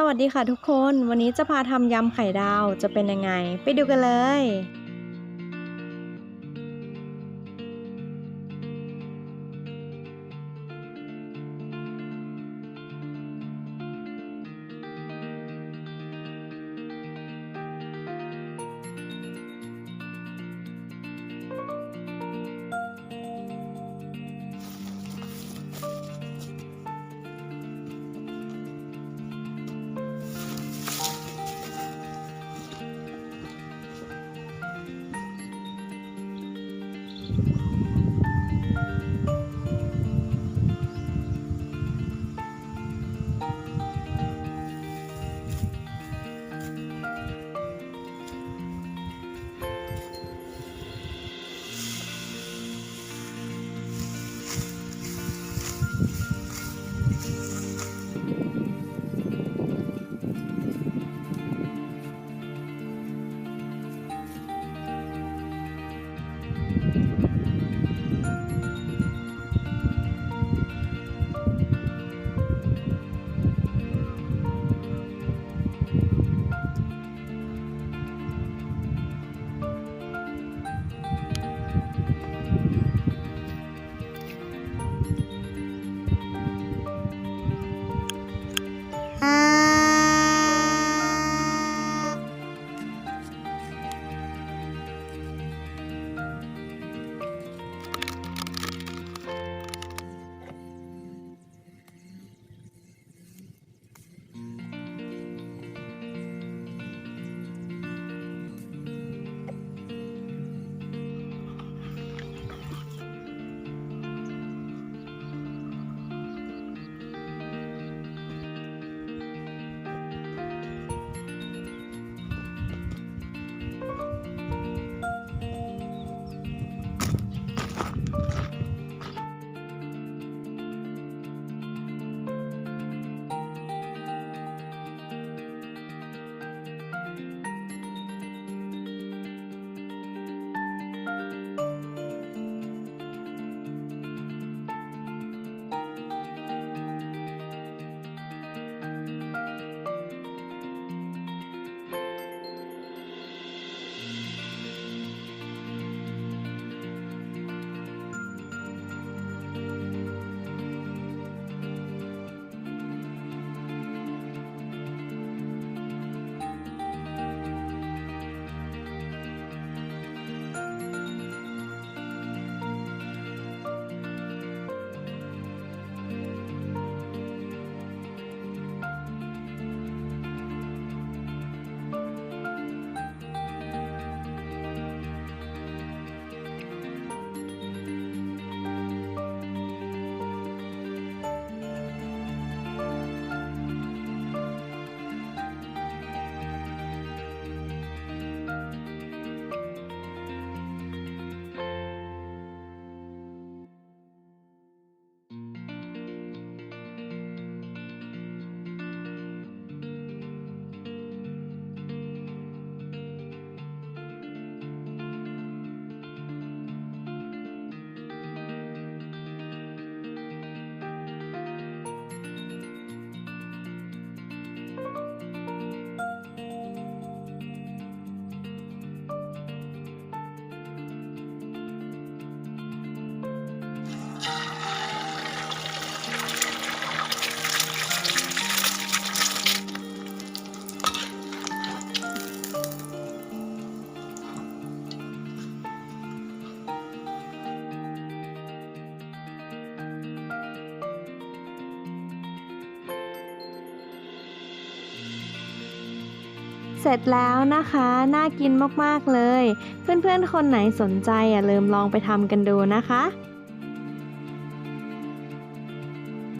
สวัสดีค่ะทุกคน วันนี้จะพาทำยำไข่ดาวจะเป็นยังไง ไปดูกันเลย เสร็จแล้วนะคะ น่ากินมากๆเลย เพื่อนๆ คนไหนสนใจอย่าลืมลองไปทำกันดูนะคะ